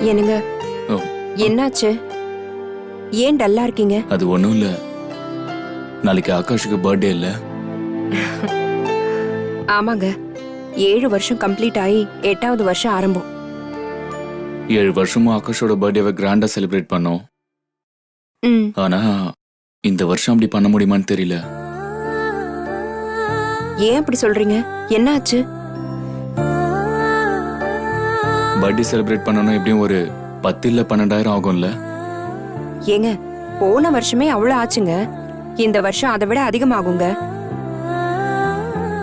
என்னங்க? என்னாச்சு? ஏன் டல்லா இருக்கீங்க? அது ஒண்ணும் இல்ல. நாளைக்கு ஆகாஷுக்கு பர்த்டே இல்ல. ஆமாங்க. ஏழு வருஷம் கம்ப்ளீட் ஆகி எட்டாவது வருஷம் ஆரம்பம். ஏழு வருஷமா ஆகாஷோட பர்த்டேவை கிராண்டா செலிப்ரேட் பண்ணோம். ம். ஆனா இந்த வருஷம் அப்படி பண்ண முடியுமான்னு தெரியல. ஏன் அப்படி சொல்றீங்க? என்னாச்சு? பர்த்டே செலிப்ரேட் பண்ணணும் எப்படியும் ஒரு பத்து இல்ல பன்னெண்டாயிரம் ஆகும்ல? ஏங்க போன வருஷமே அவ்வளவு ஆச்சுங்க. இந்த வருஷம் அதை விட அதிகமாகுங்க.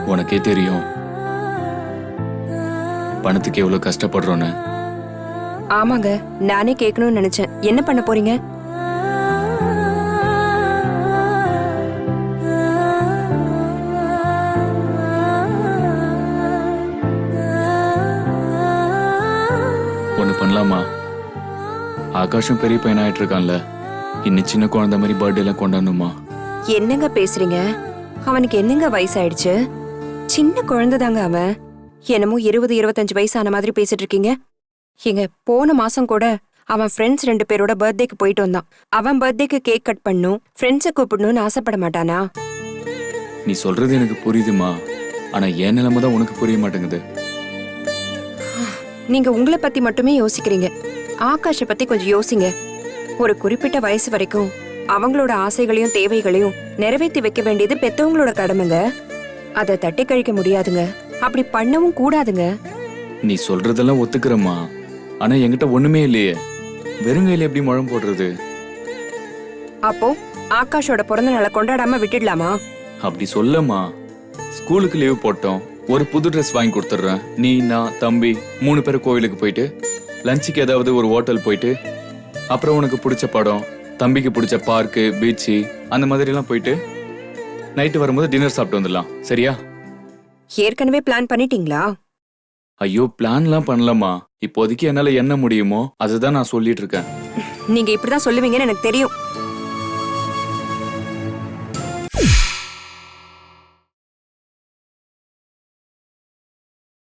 உனக்கே தெரியும். பணத்துக்கு எவ்வளவு கஷ்டப்படுறோன்னு. ஆமாங்க நானே கேட்கணும்னு நினைச்சேன். என்ன பண்ண போறீங்க? பண்ணலாமா? ஆகாஷும் பெரிய பையன் ஆயிட்டு இருக்கான்ல. இன்னும் சின்ன குழந்தை மாதிரி பர்த்டே எல்லாம் கொண்டாடணுமா? என்னங்க பேசுறீங்க? அவனுக்கு என்னங்க வயசாயிடுச்சு? சின்ன குழந்தை தாங்க அவன். என்னமோ இருபது இருபத்தஞ்சு வயசான மாதிரி பேசிட்டு இருக்கீங்க. ஏங்க போன மாசம் கூட அவன் ஃப்ரெண்ட்ஸ் ரெண்டு பேரோட பர்த்டேக்கு போயிட்டு வந்தான். அவன் பர்த்டேக்கு கேக் கட் பண்ணும் ஃப்ரெண்ட்ஸை கூப்பிடணும்னு ஆசைப்பட மாட்டானா? நீ சொல்றது எனக்கு புரியுதுமா. ஆனா என் நிலைமை தான் உனக்கு புரிய மாட்டேங்குது. நீங்க உங்களை பத்தி மட்டுமே யோசிக்கிறீங்க. ஆகாஷை பத்தி கொஞ்சம் யோசிங்க. ஒரு குறிப்பிட்ட வயசு வரைக்கும் அவங்களோட ஆசைகளையும் தேவைகளையும் நிறைவேற்றி வைக்க வேண்டியது பெத்தவங்களோட கடமைங்க. அதை தட்டி கழிக்க முடியாதுங்க. அப்படி பண்ணவும் கூடாதுங்க. நீ சொல்றதெல்லாம் ஒத்துக்கிறேம்மா. ஆனா என்கிட்ட ஒண்ணுமே இல்லையே. வெறுங்கையில எப்படி முழம் போடுறது? அப்போ ஆகாஷோட பிறந்த நாளை கொண்டாடாம விட்டுடலாமா? அப்படி சொல்லம்மா. ஸ்கூலுக்கு லீவ் போட்டோம். ஒரு புது ட்ரெஸ் வாங்கி கொடுத்துட்றேன். நீ நான் தம்பி மூணு பேரும் கோவிலுக்கு போயிட்டு லஞ்சுக்கு ஏதாவது ஒரு ஹோட்டல் போயிட்டு அப்புறம் உனக்கு பிடிச்ச படம் தம்பிக்கு பிடிச்ச பார்க்கு பீச்சு அந்த மாதிரிலாம் போயிட்டு நைட்டு வரும்போது டின்னர் சாப்பிட்டு வந்துடலாம். சரியா? ஏற்கனவே பிளான் பண்ணிட்டீங்களா? ஐயோ பிளான்லாம் பண்ணலம்மா. இப்போதைக்கு என்னால என்ன முடியுமோ அதுதான் நான் சொல்லிட்டு இருக்கேன். நீங்க இப்படிதான் சொல்லுவீங்கன்னு எனக்கு தெரியும்.